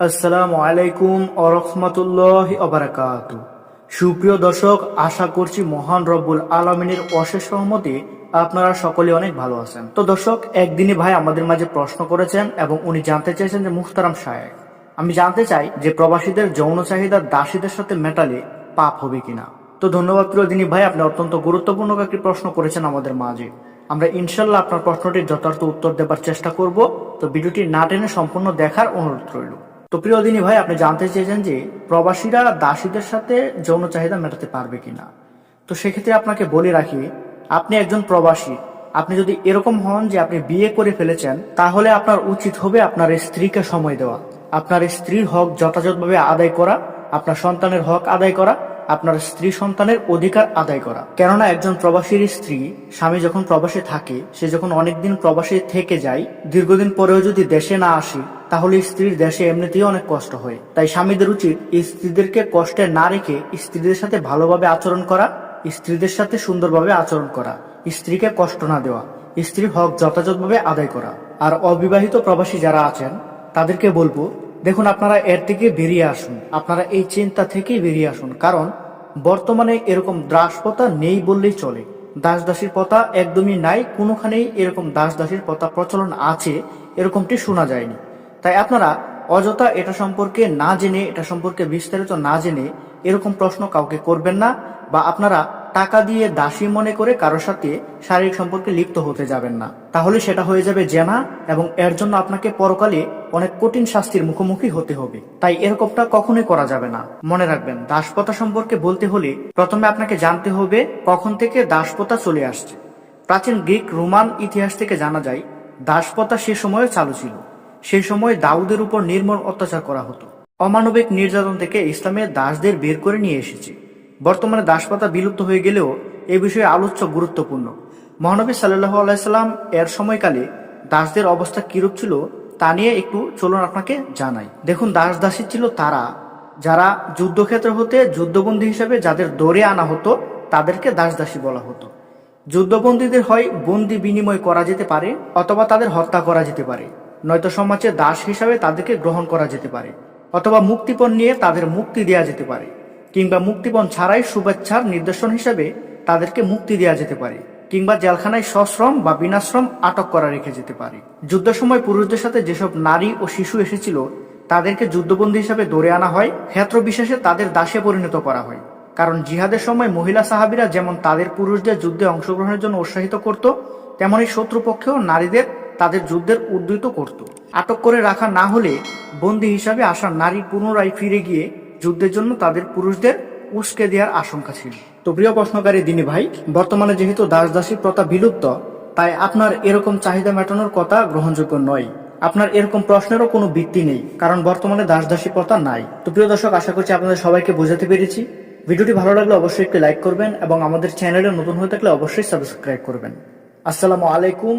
আসসালামু আলাইকুম আরহামতুল্লাহ সুপ্রিয় দর্শক, আশা করছি মহান রব্বুল আলমিনের অশেষ সহমতে আপনারা সকলে অনেক ভালো আছেন। তো দর্শক একদিনই ভাই আমাদের মাঝে প্রশ্ন করেছেন এবং উনি জানতে চাইছেন যে মুখতারাম সাহেব আমি জানতে চাই যে প্রবাসীদের যৌন চাহিদা দাসীদের সাথে মেটালে পাপ হবে কিনা। তো ধন্যবাদ প্রিয় দিনী ভাই, আপনি অত্যন্ত গুরুত্বপূর্ণ একটি প্রশ্ন করেছেন আমাদের মাঝে। আমরা ইনশাল্লাহ আপনার প্রশ্নটির যথার্থ উত্তর দেবার চেষ্টা করব। তো ভিডিওটি না টেনে সম্পূর্ণ দেখার অনুরোধ রইল। তো প্রিয় দিনী ভাই, আপনি জানতে চেয়েছেন যে প্রবাসীরা দাসীদের সাথে যৌন চাহিদা মেটাতে পারবে কিনা? তো সেক্ষেত্রে আপনাকে বলে রাখি, আপনি একজন প্রবাসী। আপনি যদি এরকম হন যে আপনি বিয়ে করে ফেলেছেন, তাহলে আপনার উচিত হবে আপনার স্ত্রীকে সময় দেওয়া। আপনার স্ত্রীর হক যথাযথভাবে আদায় করা, আপনার সন্তানের হক আদায় করা, আপনার স্ত্রী সন্তানের অধিকার আদায় করা। কেননা একজন প্রবাসীর স্ত্রী, স্বামী যখন প্রবাসে থাকে, সে যখন অনেকদিন প্রবাসে থেকে যায়, দীর্ঘদিন পরেও যদি দেশে না আসে তাহলে স্ত্রীর দেশে এমনিতেই অনেক কষ্ট হয়। তাই স্বামীদের উচিত স্ত্রীদেরকে কষ্টে না রেখে স্ত্রীদের সাথে ভালোভাবে আচরণ করা, স্ত্রীদের সাথে সুন্দরভাবে আচরণ করা, স্ত্রীকে কষ্ট না দেওয়া, স্ত্রীর হক যথাযথভাবে আদায় করা। আর অবিবাহিত প্রবাসী যারা আছেন, তাদেরকে বলব, দেখুন আপনারা এর থেকে বেরিয়ে আসুন। আপনারা এই চিন্তা থেকেই বেরিয়ে আসুন। কারণ বর্তমানে এরকম দাসপ্রথা নেই বললেই চলে। দাস দাসীর প্রথা একদমই নাই, কোনোখানেই এরকম দাস দাসীর প্রথা প্রচলন আছে, এরকমটি শোনা যায়নি। তাই আপনারা অযথা এটা সম্পর্কে না জেনে, এটা সম্পর্কে বিস্তারিত না জেনে এরকম প্রশ্ন কাউকে করবেন না বা আপনারা টাকা দিয়ে দাসী মনে করে কারোর সাথে শারীরিক সম্পর্কে লিপ্ত হতে যাবেন না। তাহলে সেটা হয়ে যাবে জেনা এবং এর জন্য আপনাকে পরকালে অনেক কঠিন শাস্তির মুখোমুখি হতে হবে। তাই এরকমটা কখনোই করা যাবে না। মনে রাখবেন, দাসপ্রথা সম্পর্কে বলতে হলে প্রথমে আপনাকে জানতে হবে কখন থেকে দাসপ্রথা চলে আসছে। প্রাচীন গ্রিক রোমান ইতিহাস থেকে জানা যায়, দাসপ্রথা সে সময়ে চালু ছিল। সেই সময় দাউদের উপর নির্মম অত্যাচার করা হতো। অমানবিক নির্যাতন থেকে ইসলামে দাসদের বের করে নিয়ে এসেছে। বর্তমানে দাসপ্রথা বিলুপ্ত হয়ে গেলেও এ বিষয়ে আলোচ্য গুরুত্বপূর্ণ। মহানবী সাল্লাহ আলাইসাল্লাম এর সময়কালে দাসদের অবস্থা কিরূপ ছিল তা নিয়ে একটু চলুন আপনাকে জানাই। দেখুন দাস দাসী ছিল তারা। যারা যুদ্ধক্ষেত্র হতে যুদ্ধবন্দী হিসেবে যাদের দৌড়ে আনা হতো, তাদেরকে দাস দাসী বলা হতো। যুদ্ধবন্দীদের হয় বন্দি বিনিময় করা যেতে পারে অথবা তাদের হত্যা করা যেতে পারে। নয়তো সমাজে দাস হিসাবে তাদেরকে গ্রহণ করা যেতে পারে, অথবা মুক্তিপণ নিয়ে তাদের মুক্তি দেওয়া যেতে পারে, কিংবা মুক্তিপণ ছাড়াই শুভেচ্ছার নির্দেশন হিসাবে তাদেরকে মুক্তি দেওয়া যেতে পারে, কিংবা জেলখানায় সশ্রম বা বিনাশ্রম আটক করা রেখে যেতে পারে। যুদ্ধ সময় পুরুষদের সাথে যেসব নারী ও শিশু এসেছিল, তাদেরকে যুদ্ধবন্দী হিসাবে ধরে আনা হয়, ক্ষেত্র বিশেষে তাদের দাসে পরিণত করা হয়। কারণ জিহাদের সময় মহিলা সাহাবিরা যেমন তাদের পুরুষদের যুদ্ধে অংশগ্রহণের জন্য উৎসাহিত করত তেমনই শত্রুপক্ষেও নারীদের তাদের যুদ্ধের উদ্যুত করত। আটক করে রাখা না হলে বন্দী হিসাবে আসা নারী পুনরায় ফিরে গিয়ে যুদ্ধের জন্য তাদের পুরুষদের উস্কে দেওয়ার আশঙ্কা ছিল। তো প্রিয় প্রশ্নকারী দিনী ভাই, বর্তমানে যেহেতু দাস দাসী প্রথা বিলুপ্ত, তাই আপনার এরকম চাহিদা মেটানোর কথা গ্রহণযোগ্য নয়। আপনার এরকম প্রশ্নেরও কোনো ভিত্তি নেই, কারণ বর্তমানে দাস দাসী প্রথা নাই। তো প্রিয় দর্শক, আশা করছি আপনাদের সবাইকে বোঝাতে পেরেছি। ভিডিওটি ভালো লাগলে অবশ্যই একটি লাইক করবেন এবং আমাদের চ্যানেলে নতুন হয়ে থাকলে অবশ্যই সাবস্ক্রাইব করবেন। আসসালামু আলাইকুম